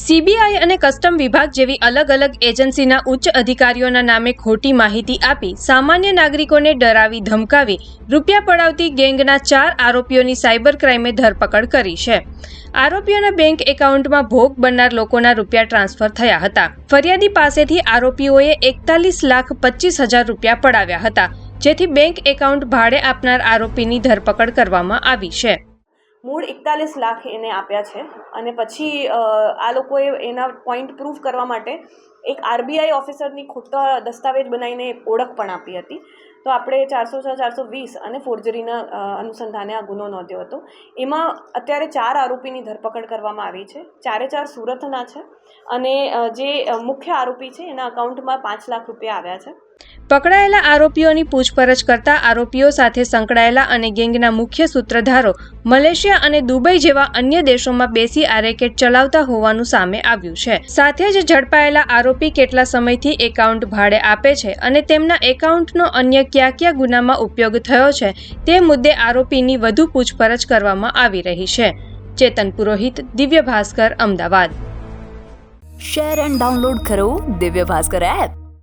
CBI અને custom વિભાગ જેવી અલગ અલગ એજન્સીના ઉચ્ચ અધિકારીઓના નામે ખોટી માહિતી આપી સામાન્ય નાગરિકોને ડરાવી ધમકાવી રૂપિયા પડાવતી ગેંગના ચાર આરોપીઓની સાયબર ક્રાઇમે ધરપકડ કરી છે. આરોપીઓના બેંક એકાઉન્ટમાં ભોગ બનનાર લોકોના રૂપિયા ટ્રાન્સફર થયા હતા. ફરિયાદી પાસેથી આરોપીઓએ એકતાલીસ લાખ પચીસ હજાર રૂપિયા પડાવ્યા હતા, જેથી બેંક એકાઉન્ટ ભાડે આપનાર આરોપીની ધરપકડ કરવામાં આવી છે. મૂળ એકતાલીસ લાખ એને આપ્યા છે. અને પછી આ લોકોએ એના પોઈન્ટ પ્રૂફ કરવા માટે એક આરબીઆઈ ઓફિસરની ખોટા દસ્તાવેજ બનાવીને ઓળખ પણ આપી હતી. તો આપણે ચારસો છ, ચારસો વીસ અને ફોર્જરીના અનુસંધાને આ ગુનો નોંધ્યો હતો. એમાં અત્યારે ચાર આરોપીની ધરપકડ કરવામાં આવી છે. ચારે ચાર સુરતના છે અને જે મુખ્ય આરોપી છે એના અકાઉન્ટમાં પાંચ લાખ રૂપિયા આવ્યા છે. પકડાયેલા આરોપીઓની પૂછપરછ કરતા આરોપીઓ સાથે સંકળાયેલા અને ગેંગના મુખ્ય સૂત્રધારો મલેશિયા અને દુબઈ જેવા અન્ય દેશોમાં બેસી આ રેકેટ ચલાવતા હોવાનું સામે આવ્યું છે. સાથે જ ઝડપાયેલા આરોપી કેટલા સમયથી એકાઉન્ટ ભાડે આપે છે અને તેમના એકાઉન્ટનો અન્ય કયા કયા ગુનામાં ઉપયોગ થયો છે તે મુદ્દે આરોપીની વધુ પૂછપરછ કરવામાં આવી રહી છે. Chetan Purohit, Divya Bhaskar, Ahmedabad. Share and download કરો દિવ્ય ભાસ્કર એપ